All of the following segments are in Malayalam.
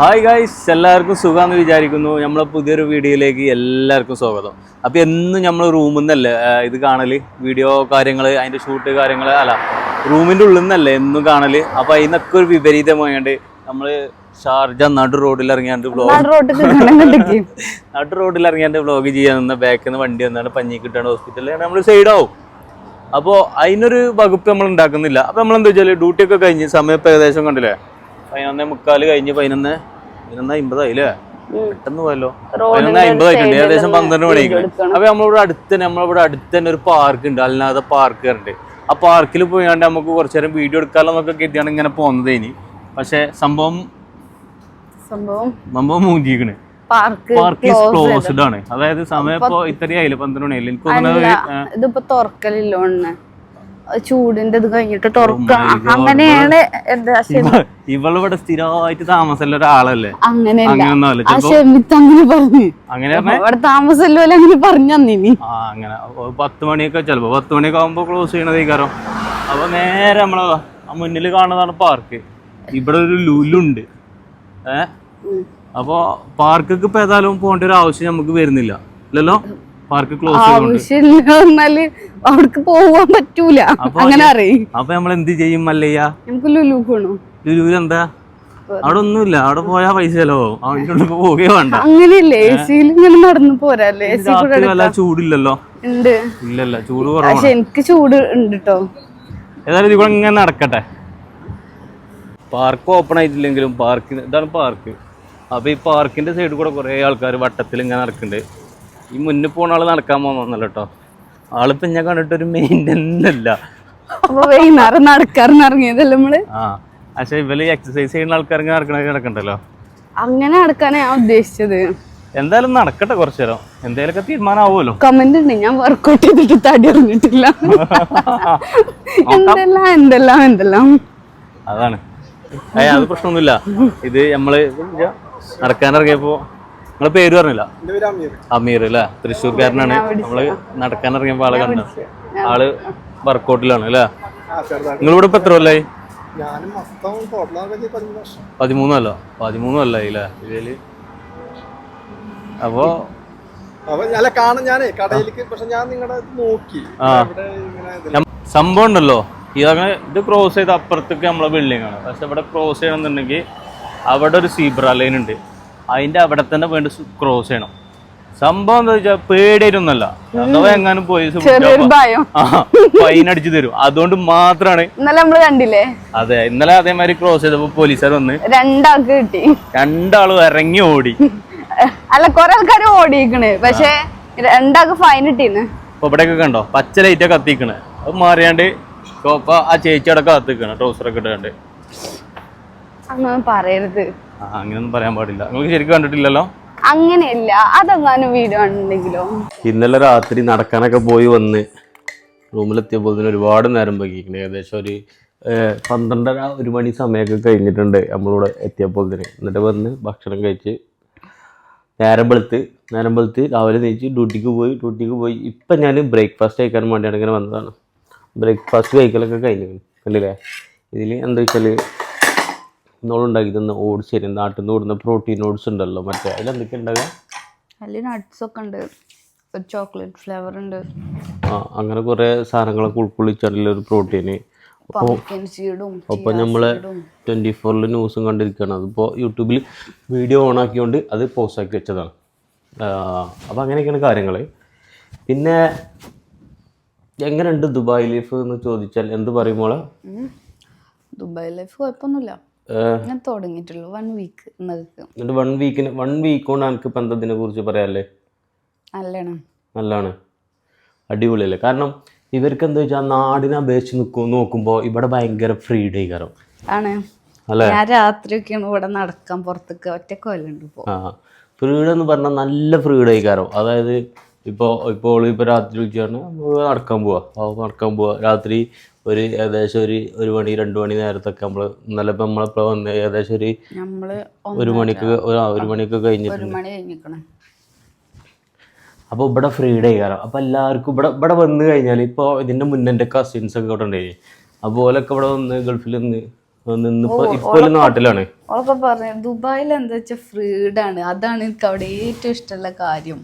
ഹായ് ഗായ്സ് എല്ലാവർക്കും സുഖമെന്ന് വിചാരിക്കുന്നു. നമ്മളെ പുതിയൊരു വീഡിയോയിലേക്ക് എല്ലാവർക്കും സ്വാഗതം. അപ്പോൾ എന്നും നമ്മൾ റൂമിൽ നിന്നല്ലേ ഇത് കാണൽ വീഡിയോ കാര്യങ്ങൾ അതിന്റെ ഷൂട്ട് കാര്യങ്ങൾ അല്ല റൂമിന്റെ ഉള്ളിൽ നിന്നല്ലേ എന്നും കാണൽ അപ്പോൾ അതിനൊക്കെ ഒരു വിപരീതമായതുകൊണ്ട് നമ്മൾ ഷാർജ നടു റോഡിൽ ഇറങ്ങിയാണ്ട് വ്ലോഗ് നാട് റോഡിൽ ഇറങ്ങിയാണ്ട് വ്ലോഗ് ചെയ്യാൻ നിന്ന ബാക്കിൽ നിന്ന് വണ്ടി വന്നാണ് പഞ്ഞി കിട്ടുകയാണ് ഹോസ്പിറ്റലിൽ നമ്മൾ സൈഡാവും അപ്പോൾ അതിനൊരു വകുപ്പ് നമ്മൾ ഉണ്ടാക്കുന്നില്ല. അപ്പോൾ നമ്മൾ എന്താ വെച്ചാൽ ഡ്യൂട്ടിയൊക്കെ കഴിഞ്ഞ് സമയം ഏകദേശം കണ്ടില്ലേ? പതിനൊന്നേ മുക്കാൽ കഴിഞ്ഞ് പതിനൊന്ന് പതിനൊന്ന് അമ്പതായില്ലേ പെട്ടെന്ന് പോയല്ലോ. പതിനൊന്ന് അമ്പതായിട്ടുണ്ട് ഏകദേശം പന്ത്രണ്ട് മണിക്ക്. അപ്പൊ നമ്മളിവിടെ അടുത്ത് തന്നെ നമ്മളിവിടെ അടുത്ത് തന്നെ ഒരു പാർക്ക് ഉണ്ട്. അല്ലാതെ പാർക്ക് ഉണ്ട് ആ പാർക്കിൽ പോയാണ്ട് നമുക്ക് കുറച്ചു നേരം വീഡിയോ എടുക്കാലോ എന്നൊക്കെ കരുതിയാണ് ഇങ്ങനെ പോകുന്നത് ഇനി. പക്ഷെ സംഭവം സംഭവം സംഭവം മൂഞ്ചിക്കണ് പാർക്ക് ക്ലോസ്ഡ് ആണ്. അതായത് സമയം ഇപ്പൊ ഇത്രയായില്ല പന്ത്രണ്ട് മണിയല്ലേ എനിക്ക് തോന്നുന്നത് ഇതിപ്പോ തുറക്കലില്ല ഒന്ന്. ചൂടിന്റെ ഇത് കഴിഞ്ഞിട്ട് തുറക്ക. അങ്ങനെയാണ് എന്താ ഇവളിവിടെ സ്ഥിരമായിട്ട് താമസമുള്ള ഒരാളല്ലേ? അങ്ങനെ അങ്ങനെ പറഞ്ഞു? അങ്ങനെ ഇവിടെ താമസമല്ലോ അങ്ങനെ പറഞ്ഞു അന്നിനി അങ്ങനെ. പത്ത് മണിയൊക്കെ ചിലപ്പോ. പത്ത് മണിയൊക്കെ ആകുമ്പോ ക്ലോസ് ചെയ്യണത് കാരണം അപ്പൊ നേരെ നമ്മളെ മുന്നിൽ കാണുന്നതാണ് പാർക്ക് ഇവിടെ ഒരു ലുലുണ്ട്. ഏഹ് അപ്പൊ പാർക്കൊക്കെ ഇപ്പൊ ഏതായാലും പോകേണ്ട ഒരു ആവശ്യം നമുക്ക് വരുന്നില്ല. ഇല്ലല്ലോ? പാർക്ക് ക്ലോസ് ആവശ്യമില്ല എന്നാൽ അവിടേക്ക് പോവാൻ പറ്റൂല. അപ്പൊ അങ്ങനെ അറിയും. അപ്പൊ നമ്മൾ എന്ത് ചെയ്യും മല്ലയ്യ? നമുക്ക് ലുലു പോണു? ലുലു എന്താ അവിടെ ഒന്നുമില്ല. അവിടെ പോയാ പൈസ ചെലവോ അവന്റെ ഉള്ളിൽ പോവുകയോ വേണ്ട. അങ്ങനെയല്ലേ? ഇങ്ങനെ നടന്നു പോരല്ലേ വല്ല ചൂടില്ലല്ലോ? ഉണ്ട്. ഇല്ലല്ല ചൂട് കുറവാണ്. എനിക്ക് ചൂട് ഉണ്ട് കേട്ടോ ഏതായാലും ഇതികൂടെ ഇങ്ങനെ നടക്കട്ടെ. പാർക്ക് ഓപ്പൺ ആയിട്ടില്ലെങ്കിലും പാർക്കിന് ഇതാണ് പാർക്ക് അപ്പോൾ ഈ പാർക്കിന്റെ സൈഡിൽ കൂടെ കുറേ ആൾക്കാർ വട്ടത്തിൽ ഇങ്ങനെ നടക്കുന്നുണ്ട് ഈ മുന്നിൽ പോണ ആൾ നടക്കാൻ പോകുന്നല്ലോ കേട്ടോ ആളിപ്പം ഞാൻ കണ്ടിട്ട് ഒരു മെയിന്റെനൻസ് അല്ല അപ്പൊ വൈകുന്നേരം നടക്കാറിന് ഇറങ്ങിയതല്ലേ നമ്മൾ? ആ പക്ഷെ ഇവൽ എക്സസൈസ് ചെയ്യുന്ന ആൾക്കാർ നടക്കണ നടക്കണ്ടല്ലോ അങ്ങനെ നടക്കാനാ ഞാൻ ഉദ്ദേശിച്ചത്. എന്തായാലും നടക്കട്ടെ കുറച്ചു നേരം. എന്തായാലും തീരുമാനമാവുമല്ലോ കമന്റ് ഉണ്ട് ഞാൻ വർക്കൗട്ട് ചെയ്തിട്ട് തടി ഇറങ്ങിയിട്ടില്ല എന്തെല്ലാം എന്തെല്ലാം എന്തെല്ലാം? അതാണ്. അത് പ്രശ്നമൊന്നുമില്ല. ഇത് നമ്മൾ നടക്കാനിറങ്ങിയപ്പോ നിങ്ങളെ പേര് പറഞ്ഞില്ല? അമീർ. അല്ലേ? തൃശ്ശൂർക്കാരനാണ്. നമ്മൾ നടക്കാൻ ഇറങ്ങിയപ്പോ ആളെ കണ്ടു. ആൾ വർക്കൗട്ടിലാണ് അല്ലേ? നിങ്ങളിവിടെ ഇപ്പൊ എത്ര കൊല്ലായി? പതിമൂന്നല്ലോ പതിമൂന്ന് കൊല്ലായി അല്ലേ? ഇതിൽ അപ്പോ അപ്പൊ അല്ല കാണാൻ ഞാനേ. കടയിലേക്ക് പക്ഷെ ഞാൻ നിങ്ങളുടെ നോക്കി. ആ. ഇങ്ങനെ സംഭവം ഉണ്ടല്ലോ. ഇതങ്ങനെ ഇത് ക്രോസ് ചെയ്ത് അപ്പുറത്തേക്ക് നമ്മളെ ബിൽഡിംഗ് ആണ്. പക്ഷെ ഇവിടെ ക്രോസ് ചെയ്യണമെന്നുണ്ടെങ്കിൽ അവിടെ ഒരു സീബ്ര ലൈൻ ഉണ്ട്. അതിന്റെ അവിടെ തന്നെ വേണ്ടി ക്രോസ് ചെയ്യണം. സംഭവം എന്താ വെച്ചാൽ പേടിയായിട്ടൊന്നല്ല അഥവാ എങ്ങാനും പോലീസ് ഭയം. ഫൈൻ അടിച്ചു തരും. അതുകൊണ്ട് മാത്രമാണ് ഇന്നലെ നമ്മൾ കണ്ടില്ലേ? അതെ ഇന്നലെ അതേമാതിരി ക്രോസ് ചെയ്തപ്പോ പോലീസുകാർ വന്ന് രണ്ടാൾക്ക് കിട്ടി. രണ്ടാളും ഇറങ്ങി ഓടി. അല്ല കൊറേ ആൾക്കാർ ഓടിയിക്കണ് പക്ഷേ രണ്ടാൾക്ക് ഫൈൻ കിട്ടീന്ന് ഇവിടെയൊക്കെ കണ്ടോ? പച്ച ലൈറ്റൊക്കെ കത്തിക്കണ്. അത് മാറിയാണ്ട് ആ ചേച്ചി അവിടെ കത്തിക്കണ്. ട്രൗസറൊക്കെ ഇട്ടാണ്ട് അങ്ങനെ പറയരുത്. അങ്ങനെയൊന്നും പറയാൻ പാടില്ല. നിങ്ങൾക്ക് ശരിക്കും കണ്ടിട്ടില്ലല്ലോ? അങ്ങനെയല്ല. അതെങ്ങാനും വീഡിയോ ഉണ്ടെങ്കിലോ ഇന്നലെ രാത്രി നടക്കാനൊക്കെ പോയി വന്ന് റൂമിലെത്തിയപ്പോൾ തന്നെ ഒരുപാട് നേരം വൈകിട്ടുണ്ട് ഏകദേശം ഒരു പന്ത്രണ്ടര ഒരു മണി സമയമൊക്കെ കഴിഞ്ഞിട്ടുണ്ട് നമ്മളിവിടെ എത്തിയപ്പോൾ തന്നെ എന്നിട്ട് വന്ന് ഭക്ഷണം കഴിച്ച് നേരം വെളുത്ത് നേരം വെളുത്ത് രാവിലെ നീച്ച് ഡ്യൂട്ടിക്ക് പോയി ഡ്യൂട്ടിക്ക് പോയി. ഇപ്പം ഞാൻ ബ്രേക്ക്ഫാസ്റ്റ് കഴിക്കാൻ വേണ്ടിയാണ് ഇങ്ങനെ വന്നതാണ്. ബ്രേക്ക്ഫാസ്റ്റ് കഴിക്കലൊക്കെ കഴിഞ്ഞു കണ്ടില്ലേ? ഇതിൽ എന്താ വെച്ചാൽ ഇന്നോളുണ്ടാക്കി തന്ന ഓട്സ് ശരി നാട്ടിൽ നിന്ന് കൊടുക്കുന്ന പ്രോട്ടീൻ ഓട്സ് ഉണ്ടല്ലോ മറ്റേ. അതിലെന്തൊക്കെ ഉണ്ടാകുക അതിൽ നട്ട്സ് ഒക്കെ ഉണ്ട്. ഒരു ചോക്ലേറ്റ് ഫ്ലേവർ ഉണ്ട്. ആ അങ്ങനെ കുറേ സാധനങ്ങളൊക്കെ ഉൾക്കൊള്ളിച്ചാണല്ലോ ഒരു സീഡും അപ്പോൾ നമ്മൾ ട്വന്റി ഫോറിൽ ന്യൂസും കണ്ടിരിക്കുകയാണ്. അതിപ്പോൾ യൂട്യൂബിൽ വീഡിയോ ഓൺ ആക്കിക്കൊണ്ട് അത് പോസ്റ്റ് ആക്കി വെച്ചതാണ്. അപ്പോൾ അങ്ങനെയൊക്കെയാണ് കാര്യങ്ങൾ പിന്നെ എങ്ങനെയുണ്ട് ദുബായ് ലൈഫ് എന്ന് ചോദിച്ചാൽ എന്ത് പറയുമ്പോൾ ദുബായ് ലൈഫ് കുഴപ്പമൊന്നുമില്ല. ഞാൻ തുടങ്ങിയിട്ടുള്ളൂ. വൺ വീക്ക് എന്നതൊക്കെ എന്നിട്ട് വൺ വീക്കിന് വൺ വീക്ക് കൊണ്ട് എനിക്ക് ഇപ്പം എന്തതിനെ കുറിച്ച് പറയാമല്ലേ നല്ലാണ്. നല്ലതാണ് അടിപൊളിയല്ലേ? കാരണം ഇവർക്ക് എന്താ വെച്ചാൽ നാടിനെ അപേക്ഷിച്ച് നിൽക്കും നോക്കുമ്പോൾ ഇവിടെ ഭയങ്കര ഫ്രീഡേ കാരണം ആണ്. ഞാൻ രാത്രിയൊക്കെയാണ് ഇവിടെ നടക്കാൻ പുറത്തേക്ക് ഒറ്റക്കൊല്ലുണ്ട് ഇപ്പോ. ആ ഫ്രീഡം എന്ന് പറഞ്ഞാൽ നല്ല ഫ്രീഡം ആയിക്കാരോ. അതായത് ഇപ്പോൾ ഇപ്പോൾ ഇപ്പോൾ രാത്രി ഉച്ചയാണ് നടക്കാൻ പോവാ. നടക്കാൻ പോവാ. രാത്രി ഒരു ഏകദേശം ഒരു ഒരു മണി രണ്ട് മണി നേരത്തൊക്കെ നമ്മൾ ഇന്നലെ ഇപ്പം നമ്മളിപ്പോൾ വന്ന്? ഏകദേശം ഒരു ഒരു മണിക്ക് ഒരു മണിക്ക് കഴിഞ്ഞിട്ടുണ്ട്. അപ്പോൾ ഇവിടെ ഫ്രീഡേ ആയിക്കാരം അപ്പോൾ എല്ലാവർക്കും ഇവിടെ ഇവിടെ വന്നു കഴിഞ്ഞാൽ ഇപ്പോൾ ഇതിന്റെ മുന്നേ എന്റെ കസിൻസ് ഒക്കെ ഇവിടെ ഉണ്ടായി അപ്പോൾ ഓലൊക്കെ ഇവിടെ വന്ന് ഗൾഫിൽ നിന്ന് ഇപ്പോഴും നാട്ടിലാണ്. ഓളൊക്കെ പറഞ്ഞു ദുബായിൽ എന്താ വെച്ചാൽ ഫ്രീഡാണ് അതാണ് എനിക്ക് അവിടെ ഏറ്റവും ഇഷ്ടമുള്ള കാര്യം.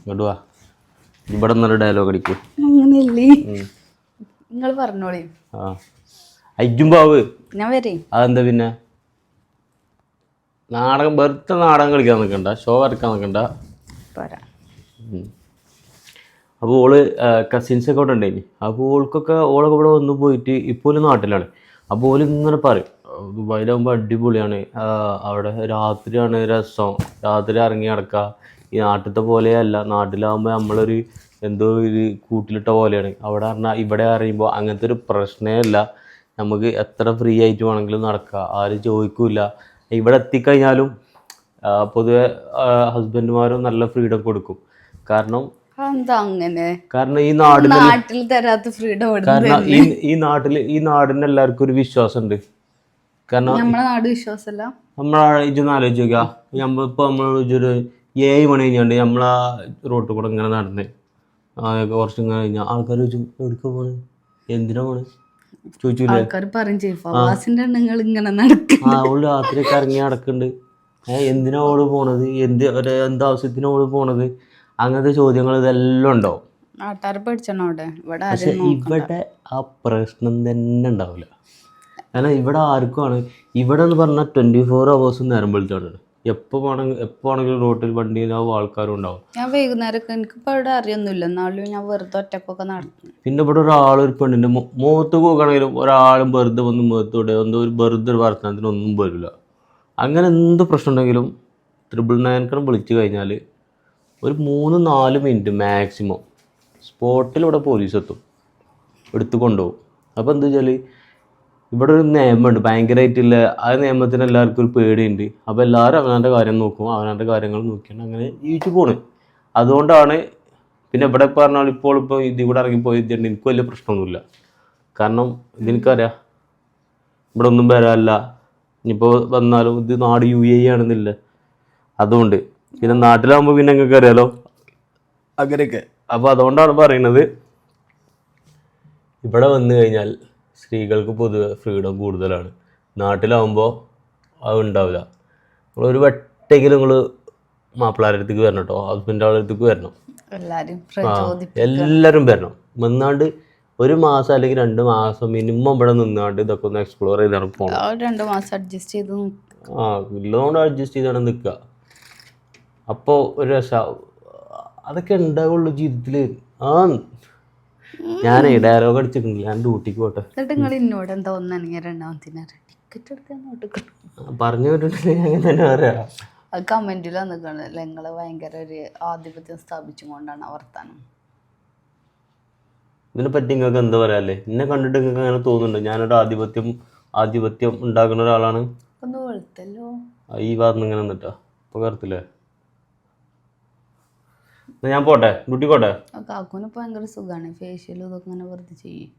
ഇവിടെ ഡയലോഗ് അടിക്കും. അങ്ങനെയല്ലേ? നിങ്ങൾ പറഞ്ഞോളി. ആ. അയ്യും ഞാൻ വരേ. അതെന്താ പിന്നെ? നാടകം വെറുതെ നാടകം കളിക്കാൻ നിൽക്കണ്ട. ഷോ വരക്കാൻ നിൽക്കണ്ട. പോരാ. അപ്പോൾ ഓൾ കസിൻസ് ഒക്കെ അവിടെ ഉണ്ടായി അപ്പോൾ ഓൾക്കൊക്കെ ഓളൊക്കെ ഇവിടെ വന്നു പോയിട്ട് ഇപ്പോൾ നാട്ടിലാണ്. അപ്പോൾ ഓൽ ഇങ്ങനെ പറയും "ആ, ദുബായിലാകുമ്പോൾ അടിപൊളിയാണ്. അവിടെ രാത്രിയാണ് രസം. രാത്രി ഇറങ്ങി നടക്കുക ഈ നാട്ടിലത്തെ പോലെയല്ല നാട്ടിലാകുമ്പോൾ നമ്മളൊരു എന്തോ ഒരു കൂട്ടിലിട്ട പോലെയാണ്. അവിടെ പറഞ്ഞാൽ ഇവിടെ അറിയുമ്പോൾ അങ്ങനത്തെ ഒരു പ്രശ്നമല്ല നമുക്ക് എത്ര ഫ്രീ ആയിട്ട് വേണമെങ്കിലും നടക്കുക ആരും ചോദിക്കില്ല. ഇവിടെ എത്തിക്കഴിഞ്ഞാലും പൊതുവെ ഹസ്ബൻഡുമാരും നല്ല ഫ്രീഡം കൊടുക്കും. കാരണം കാരണം ഈ നാടിന് നാട്ടിൽ തരാത്ത ഫ്രീഡം കാരണം ഈ ഈ നാട്ടിൽ ഈ നാടിന് എല്ലാവർക്കും ഒരു വിശ്വാസം ഉണ്ട് കാരണം നമ്മളെ നാട് വിശ്വാസമല്ല? നമ്മളെ ഇജൊന്ന് ആലോചിക്കുക നമ്മളിപ്പോ നമ്മൾ ഒരു ഏഴ് മണി കഴിഞ്ഞാണ്ട് നമ്മളാ റോട്ടിൽ കൂടെ ഇങ്ങനെ നടന്ന്. അതൊക്കെ കുറച്ച് കഴിഞ്ഞാൽ ആൾക്കാർ ചോദിച്ചു എവിടേക്ക് പോണ്? എന്തിനാ പോണ്? ചോദിച്ചില്ലേ? ആൾക്കാർ പറയും ചെയ്യും. ഫവാസിന്റെ നിങ്ങൾ ഇങ്ങനെ നടക്കും ആ അവൾ രാത്രിയൊക്കെ ഇറങ്ങി നടക്കുന്നുണ്ട് ഏഹ് എന്തിനാ ഓൾ പോണത്? എന്ത് എന്താവശ്യത്തിനാ ഓൾ പോണത്? അങ്ങനത്തെ ചോദ്യങ്ങൾ ഇതെല്ലാം ഉണ്ടാവും. നാട്ടുകാരെ പേടിച്ചണോ അവിടെ. ഇവിടെ പക്ഷെ ഇവിടെ ആ പ്രശ്നം തന്നെ ഉണ്ടാവില്ല. കാരണം ഇവിടെ ആർക്കുമാണ് ഇവിടെ എന്ന് പറഞ്ഞാൽ ട്വന്റി ഫോർ അവേഴ്സും നേരം വിളിച്ചാണ് എപ്പോൾ വേണമെങ്കിൽ എപ്പോൾ ആണെങ്കിലും റോട്ടിൽ വണ്ടിയിലാവും ആൾക്കാരും ഉണ്ടാവും. ഞാൻ വൈകുന്നേരമൊക്കെ എനിക്കിപ്പോൾ ഇവിടെ അറിയൊന്നുമില്ല. എന്നാലും ഞാൻ വെറുതെ ഒറ്റക്കൊക്കെ നടത്തും പിന്നെ ഇവിടെ ഒരാൾ ഒരു പെണ്ണിന്റെ മു- മുഖത്ത് പോകണമെങ്കിലും ഒരാളും വെറുതെ വന്ന് മുഖത്തോടെ എന്തോ ഒരു വെറുതെ ഒരു വർത്തമാനത്തിനൊന്നും വരില്ല അങ്ങനെ എന്ത് പ്രശ്നം ഉണ്ടെങ്കിലും ത്രിബിൾ നയൻക്കണം വിളിച്ചു കഴിഞ്ഞാൽ ഒരു മൂന്ന് നാല് മിനിറ്റ് മാക്സിമം സ്പോട്ടിൽ ഇവിടെ പോലീസ് എത്തും. എടുത്തു കൊണ്ടുപോകും. അപ്പോൾ എന്താ വെച്ചാൽ ഇവിടെ ഒരു നിയമമുണ്ട്. ഭയങ്കരമായിട്ടുള്ള ആ നിയമത്തിന് എല്ലാവർക്കും ഒരു പേടിയുണ്ട്. അപ്പോൾ എല്ലാവരും അവനവന്റെ കാര്യം നോക്കും. അവനവന്റെ കാര്യങ്ങൾ നോക്കിയാണ് അങ്ങനെ ജീവിച്ചു പോണ്. അതുകൊണ്ടാണ് പിന്നെ ഇവിടെ പറഞ്ഞാൽ ഇപ്പോൾ ഇപ്പോൾ ഇതിൽ കൂടെ ഇറങ്ങി ഇതുണ്ട്. എനിക്ക് വലിയ പ്രശ്നമൊന്നുമില്ല. കാരണം ഇതെനിക്കറിയാം. ഇവിടെ ഒന്നും വരാല്ല ഇനിയിപ്പോൾ വന്നാലും ഇത് നാട് യു എ ആണെന്നില്ല. അതുകൊണ്ട് പിന്നെ നാട്ടിലാകുമ്പോൾ പിന്നെ നിങ്ങൾക്ക് അറിയാലോ. അങ്ങനെയൊക്കെ. അപ്പോൾ അതുകൊണ്ടാണ് പറയുന്നത്. ഇവിടെ വന്നു കഴിഞ്ഞാൽ സ്ത്രീകൾക്ക് പൊതുവെ ഫ്രീഡം കൂടുതലാണ്. നാട്ടിലാവുമ്പോൾ അത് ഉണ്ടാവില്ല. നിങ്ങളൊരു വട്ടെങ്കിലും നിങ്ങൾ മാപ്പിളാരുടെ അടുത്തേക്ക് വരണം കേട്ടോ ഹസ്ബൻഡ് ആളുടെ അടുത്തേക്ക് വരണം. എല്ലാവരും വരണം. വന്നാണ്ട് ഒരു മാസം അല്ലെങ്കിൽ രണ്ട് മാസം മിനിമം ഇവിടെ നിന്നാണ്ട് ഇതൊക്കെ ഒന്ന് എക്സ്പ്ലോർ ചെയ്താണ് പോകണം ആ രണ്ടു മാസം അഡ്ജസ്റ്റ് ചെയ്ത്. ആ ഉള്ളതുകൊണ്ട് അഡ്ജസ്റ്റ് ചെയ്താണ് നിൽക്കുക അപ്പോൾ ഒരു രസ അതൊക്കെ ഉണ്ടാവുള്ളൂ ജീവിതത്തിൽ ആ ഞാനേ ഡയലോഗ് അടിച്ചിട്ടുണ്ട്. ഞാൻ ഡ്യൂട്ടിക്ക് പോട്ടെ. എന്നിട്ട് നിങ്ങൾ എന്നോട് എന്താ ഒന്നാണെങ്കിൽ രണ്ടാമത്തിന് ടിക്കറ്റ് എടുക്കാൻ നോട്ടിക്കണം പറഞ്ഞു വിട്ടിട്ടുണ്ടെങ്കിൽ അങ്ങനെ തന്നെ പറയാം. അത് വന്നിക്കണല്ലോ നിങ്ങൾ ഭയങ്കര ഒരു ആധിപത്യം സ്ഥാപിച്ചുകൊണ്ടാണ് വർത്താനം. ഇതിനെ പറ്റി നിങ്ങൾക്ക് എന്താ പറയാല്ലേ എന്നെ കണ്ടിട്ട് നിങ്ങൾക്ക് അങ്ങനെ തോന്നുന്നുണ്ട്? ഞാനൊരു ആധിപത്യം ആധിപത്യം ഉണ്ടാക്കുന്ന ഒരാളാണ്. ഒന്ന് വെളുത്തല്ലോ. ഈ ഭാഗത്ത് ഇങ്ങനെ നിന്നിട്ടാ? എന്നാ ഞാൻ പോട്ടെ ഡ്യൂട്ടി പോട്ടെ? കാക്കൂന് ഭയങ്കര സുഖമാണ് ഫേഷ്യലും ഇതൊക്കെ ഇങ്ങനെ വെറുതെ ചെയ്യും.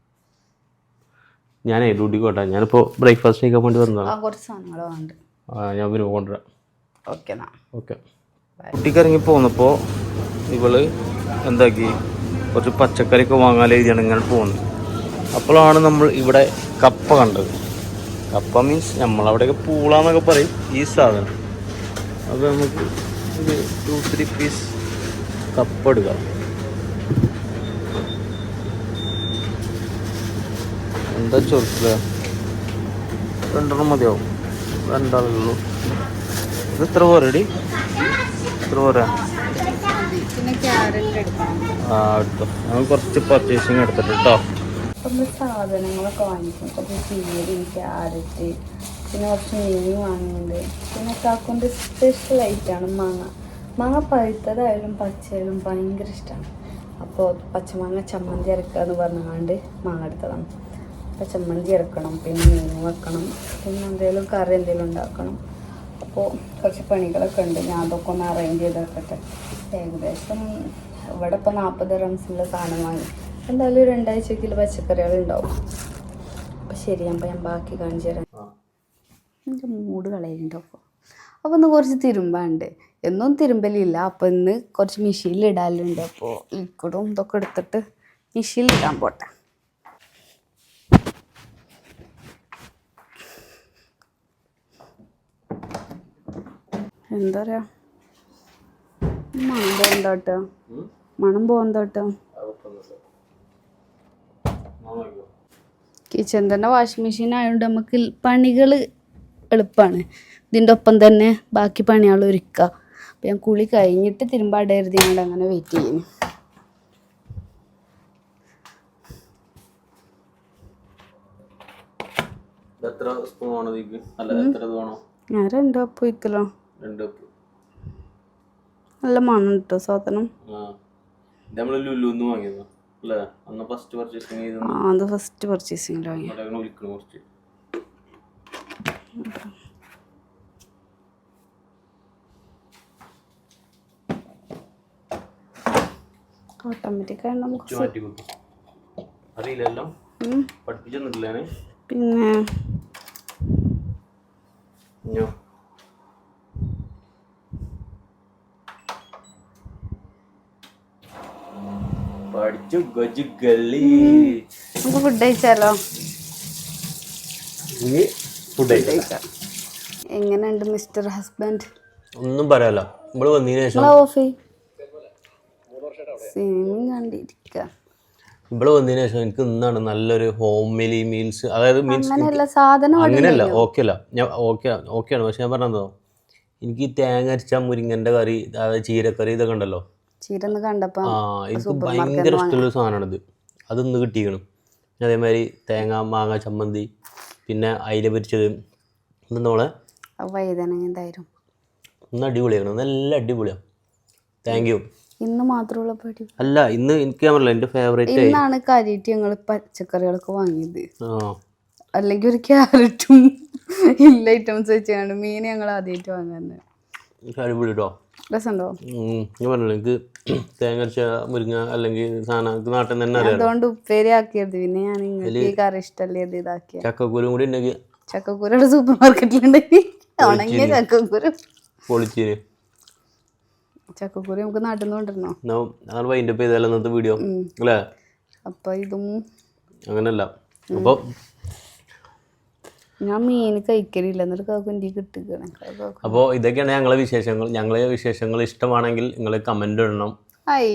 ഞാനേ ഡ്യൂട്ടി പോട്ടെ ഞാനിപ്പോൾ ബ്രേക്ക്ഫാസ്റ്റ് കഴിക്കാൻ വേണ്ടി ആ കുറച്ച് സാധനങ്ങൾ വേണ്ട. ആ, ഞാൻ പിന്നെ കൊണ്ടുവരാം. ഓക്കെ എന്നാ. ഓക്കെ കുട്ടിക്ക് ഇറങ്ങി പോന്നപ്പോൾ ഇവൾ എന്താക്കി? കുറച്ച് പച്ചക്കറിയൊക്കെ വാങ്ങാൻ എഴുതിയാണ് ഇങ്ങനെ പോകുന്നത് അപ്പോഴാണ് നമ്മൾ ഇവിടെ കപ്പ കണ്ടത്. കപ്പ മീൻസ് നമ്മളവിടെയൊക്കെ പൂളാന്നൊക്കെ പറയും ഈ സാധനം. അപ്പോൾ നമുക്ക് ഒരു ടു ത്രീ പീസ് കപ്പ എടുക്കാം എന്താ ചോദിച്ചത്? രണ്ടെണ്ണം മതിയാവും. രണ്ടാളുള്ളൂ. ഇത് എത്ര പോരടി? എത്ര പോരാ? ആ എടുത്തോ. ഞങ്ങൾ കുറച്ച് പർച്ചേസിങ് എടുത്തിട്ട് കേട്ടോ നമ്മൾ സാധനങ്ങളൊക്കെ വാങ്ങിക്കും. കുറച്ച് ചീരി ക്യാരറ്റ് പിന്നെ കുറച്ച് മീൻ വാങ്ങുന്നുണ്ട്. പിന്നെ കാക്കൊണ്ട് സ്പെഷ്യൽ ഐറ്റാണ് മാങ്ങ. മാങ്ങ പഴുത്തതായാലും പച്ചയായാലും ഭയങ്കര ഇഷ്ടമാണ് അപ്പോൾ പച്ചമാങ്ങ ചമ്മന്തി അരക്കുക എന്ന് പറഞ്ഞുകൊണ്ട് മാങ്ങ എടുത്തതാണ് അപ്പോൾ ചമ്മന്തി അരക്കണം പിന്നെ മീൻ വെക്കണം പിന്നെ എന്തെങ്കിലും കറി എന്തെങ്കിലും ഉണ്ടാക്കണം. അപ്പോൾ കുറച്ച് പണികളൊക്കെ ഉണ്ട്. ഞാൻ അതൊക്കെ ഒന്ന് അറേഞ്ച് ചെയ്തേക്കട്ടെ. ഏകദേശം ഇവിടെ ഇപ്പോൾ നാൽപ്പത് റംസിലുള്ള സാധനം വാങ്ങി. എന്തായാലും ഒരു രണ്ടാഴ്ചക്കിൽ പച്ചക്കറികൾ ഉണ്ടാവും. അപ്പോൾ ശരി അപ്പോൾ ഞാൻ ബാക്കി കാണിച്ചു തരാം. എന്റെ മൂഡ് കളയുന്നുണ്ടോ അപ്പോൾ അപ്പോൾ ഒന്ന് കുറച്ച് തിരുമ്പാണ്ട്. എന്നും തിരുമ്പലില്ല. അപ്പോൾ ഇന്ന് കുറച്ച് മെഷീനിൽ ഇടാനുണ്ട് അപ്പോൾ ലിക്വിഡും ഇതൊക്കെ എടുത്തിട്ട് മെഷീനിൽ ഇടാൻ പോട്ടെ. എന്താ പറയാ? മണം പോകണ്ടോട്ടോ മണം പോകണ്ടോട്ടോ കിച്ചൺ തന്നെ വാഷിംഗ് മെഷീൻ ആയതുകൊണ്ട് നമുക്ക് പണികൾ എളുപ്പമാണ് ഇതിന്റെ ഒപ്പം തന്നെ ബാക്കി പണികൾ ഒരുക്കുക അപ്പം ഞാൻ കുളി കഴിഞ്ഞിട്ട് തിരുമ്പാടരുത് ഞങ്ങൾ അങ്ങനെ വെയിറ്റ് ചെയ്യുന്നു എത്ര സ്പൂൺ വേണം ഇതിക്ക്? അല്ല എത്ര ഇത് വേണം? ഞാൻ രണ്ട് കപ്പ് വയ്ക്കലോ രണ്ട് കപ്പ് നല്ല മണം കിട്ടോ സാധനം. നമ്മൾ ലുലുന്ന് വാങ്ങിയതാ അല്ലേ? അന്ന് ഫസ്റ്റ് പർച്ചേസിംഗ് ചെയ്ത് ആ അത് ഫസ്റ്റ് പർച്ചേസിംഗ് വാങ്ങി വിളിക്കണം കുറച്ച്. ഓട്ടോമാറ്റിക് ആയിട്ട് നമുക്ക് അറിയില്ലല്ലോ. ഉം. പിന്നെ പഠിച്ചു ഗജു ഗള്ളി. നമുക്ക് ഫുഡ് കഴിച്ചാലോ? ഫുഡ് എങ്ങനെയുണ്ട് മിസ്റ്റർ ഹസ്ബൻഡ്? ഒന്നും പറയാലോ നമ്മൾ വന്നതിന് ശേഷം ഓഫി സിനിമ കണ്ടിരിക്കുക ഇവിടെ വന്നതിന് ശേഷം എനിക്ക് ഇന്നാണ് നല്ലൊരു ഹോംലി മീൽസ് അതായത് മീൻസ് അങ്ങനെയല്ല സാധനം അങ്ങനെയല്ല ഓക്കെ അല്ല. ഞാൻ ഓക്കെ ഓക്കെയാണ് പക്ഷെ ഞാൻ പറഞ്ഞതോ എനിക്ക് ഈ തേങ്ങ അരച്ച മുരിങ്ങന്റെ കറി അതായത് ചീരക്കറി ഇതൊക്കെ ഉണ്ടല്ലോ. ചീരന്ന് കണ്ടപ്പോ ആ എനിക്ക് ഭയങ്കര ഇഷ്ടമുള്ള സാധനമാണിത്. അതൊന്ന് കിട്ടിക്കണം അതേമാതിരി തേങ്ങ മാങ്ങ ചമ്മന്തി പിന്നെ അയില പൊരിച്ചത്. ഇത് നമ്മളെ വൈതനങ്ങ എന്തായാലും. ഒന്ന് അടിപൊളിയാക്കണം നല്ല അടിപൊളിയാണ് താങ്ക് യു ഇന്ന് മാത്രമുള്ള പടി. അല്ല ഇന്ന് എനിക്ക് എന്റെ പറഞ്ഞില്ല ഫേവറേറ്റ് ഇന്നാണ് കാര്യമായിട്ട് ഞങ്ങൾ പച്ചക്കറികളൊക്കെ വാങ്ങിയത്. അല്ലെങ്കിൽ ഒരു ക്യാരറ്റും ഇല്ല ഐറ്റംസ് വെച്ചാണ് മീൻ ഞങ്ങൾ ആദ്യമായിട്ട് വാങ്ങുന്നത്. അടിപൊളി കേട്ടോ രസമുണ്ടോ? ഉം, ഞാൻ പറഞ്ഞില്ല എനിക്ക് തേങ്ങ അരച്ച മുരിങ്ങ അല്ലെങ്കിൽ സാധനം എനിക്ക് നാട്ടിൽ തന്നെ അറിയാം അതുകൊണ്ട് ഉപ്പേരി ആക്കിയത്. പിന്നെ ഞാൻ ഈ കറി ഇഷ്ടമല്ലേ ഇത് ഇതാക്കിയ ചക്കക്കൂരും കൂടി ഉണ്ടെങ്കിൽ ചക്കക്കൂരയുടെ സൂപ്പർ മാർക്കറ്റിലുണ്ടെങ്കിൽ ഉണങ്ങിയ ചക്കക്കൂര. ചക്കക്കൂര നമുക്ക് നടന്നുകൊണ്ടിരുന്നോ നിന്ന് കൊണ്ടിരുന്നോ നമ്മൾ വൈൻഡ് അപ്പ് ചെയ്താലോ ഇന്നത്തെ വീഡിയോ അല്ലേ? അപ്പൊ ഇതും അങ്ങനല്ല. അപ്പൊ ഞാൻ മീൻ കഴിക്കലില്ല. എന്നിട്ട് കാക്കു എനിക്ക് കിട്ടുകയാണ് അപ്പോൾ ഇതൊക്കെയാണ് ഞങ്ങളെ വിശേഷങ്ങൾ. ഞങ്ങളെ വിശേഷങ്ങൾ ഇഷ്ടമാണെങ്കിൽ നിങ്ങൾ കമന്റ് ഇടണം. ഐ.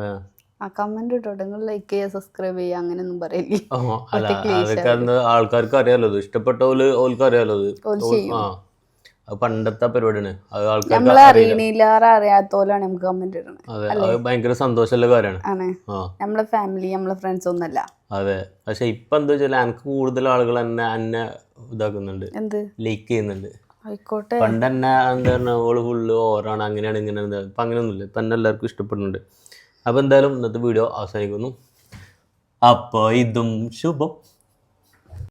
ആ. കമന്റ് ഇട്ടോട്ടെ. നിങ്ങൾ ലൈക്ക് ചെയ്യുക സബ്സ്ക്രൈബ് ചെയ്യുക അങ്ങനെയൊന്നും പറയില്ലേ അതൊക്കെ ആൾക്കാർക്ക് അറിയാലോ ഇഷ്ടപ്പെട്ട അറിയാലോ ആ. അത് പണ്ടത്തെ പരിപാടിയാണ്. അത് നമ്മളെ അറിയണില്ലാറെ അറിയാത്തോലാണ് നമുക്ക് കമന്റ് ഇടണത്. അതെ അത് ഭയങ്കര സന്തോഷമുള്ള കാര്യമാണ്. ആണ്. ആ. നമ്മളെ ഫാമിലി നമ്മളെ ഫ്രണ്ട്സ് ഒന്നല്ല അതെ. പക്ഷെ ഇപ്പൊ എന്താ വെച്ചാൽ എനിക്ക് കൂടുതൽ ആളുകൾ എന്നെ എന്നെ ഇതാക്കുന്നുണ്ട്. എന്ത്? ലൈക്ക് ചെയ്യുന്നുണ്ട്. ആയിക്കോട്ടെ. പണ്ട് എന്നെ എന്താ പറഞ്ഞാൽ ഓൾ ഫുള്ള് ഓറാണ് അങ്ങനെയാണ് ഇങ്ങനെയാണ് ഇപ്പം അങ്ങനെയൊന്നുമില്ല. ഇപ്പം എന്നെ എല്ലാവർക്കും ഇഷ്ടപ്പെടുന്നുണ്ട്. അപ്പോൾ എന്തായാലും ഇന്നത്തെ വീഡിയോ അവസാനിക്കുന്നു. അപ്പോൾ ഇതും ശുഭം.